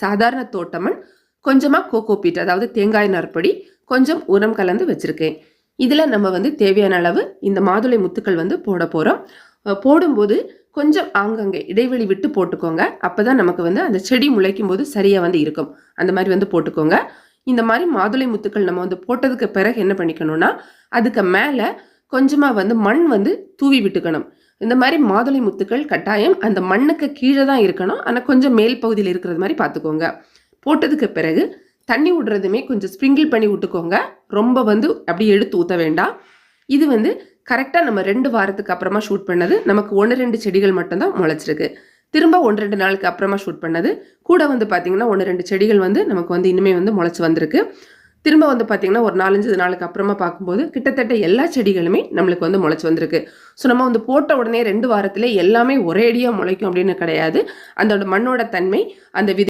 சாதாரண தோட்டமண் கொஞ்சமாக cocoa beat அதாவது தேங்காய் நார்ப்பொடி கொஞ்சம் உரம் கலந்து வச்சுருக்கேன். இதில் நம்ம வந்து தேவையான அளவு இந்த மாதுளை முத்துக்கள் வந்து போட போகிறோம் போடும்போது கொஞ்சம் ஆங்கங்கே இடைவெளி விட்டு போட்டுக்கோங்க. அப்போ தான் நமக்கு வந்து அந்த செடி முளைக்கும் போது சரியாக வந்து இருக்கும். அந்த மாதிரி வந்து போட்டுக்கோங்க. இந்த மாதிரி மாதுளை முத்துக்கள் நம்ம வந்து போட்டதுக்கு பிறகு என்ன பண்ணிக்கணும்னா அதுக்கு மேலே கொஞ்சமாக வந்து மண் வந்து தூவி விட்டுக்கணும். இந்த மாதிரி மாதுளை முத்துக்கள் கட்டாயம் அந்த மண்ணுக்கு கீழே தான் இருக்கணும். ஆனால் கொஞ்சம் மேல் பகுதியில் இருக்கிறது மாதிரி பார்த்துக்கோங்க. போட்டதுக்கு பிறகு தண்ணி விடுறதுமே கொஞ்சம் ஸ்ப்ரிங்கிள் பண்ணி விட்டுக்கோங்க. ரொம்ப வந்து அப்படியே எடுத்து ஊற்ற வேண்டாம். இது வந்து கரெக்டாக நம்ம ரெண்டு வாரத்துக்கு அப்புறமா ஷூட் பண்ணது. நமக்கு ஒன்று ரெண்டு செடிகள் மட்டும்தான் முளைச்சிருக்கு. திரும்ப ஒன்று ரெண்டு நாளுக்கு அப்புறமா ஷூட் பண்ணது. கூட வந்து பார்த்திங்கன்னா ஒன்று ரெண்டு செடிகள் வந்து நமக்கு வந்து இனிமேல் வந்து முளைச்சி வந்திருக்கு. திரும்ப வந்து பார்த்திங்கன்னா ஒரு நாலஞ்சு நாளுக்கு அப்புறமா பார்க்கும்போது கிட்டத்தட்ட எல்லா செடிகளுமே நம்மளுக்கு வந்து முளைச்சி வந்திருக்கு. ஸோ நம்ம வந்து போட்ட உடனே ரெண்டு வாரத்திலே எல்லாமே ஒரேடியாக முளைக்கும் அப்படின்னு கிடையாது. அந்த மண்ணோட தன்மை அந்த விதி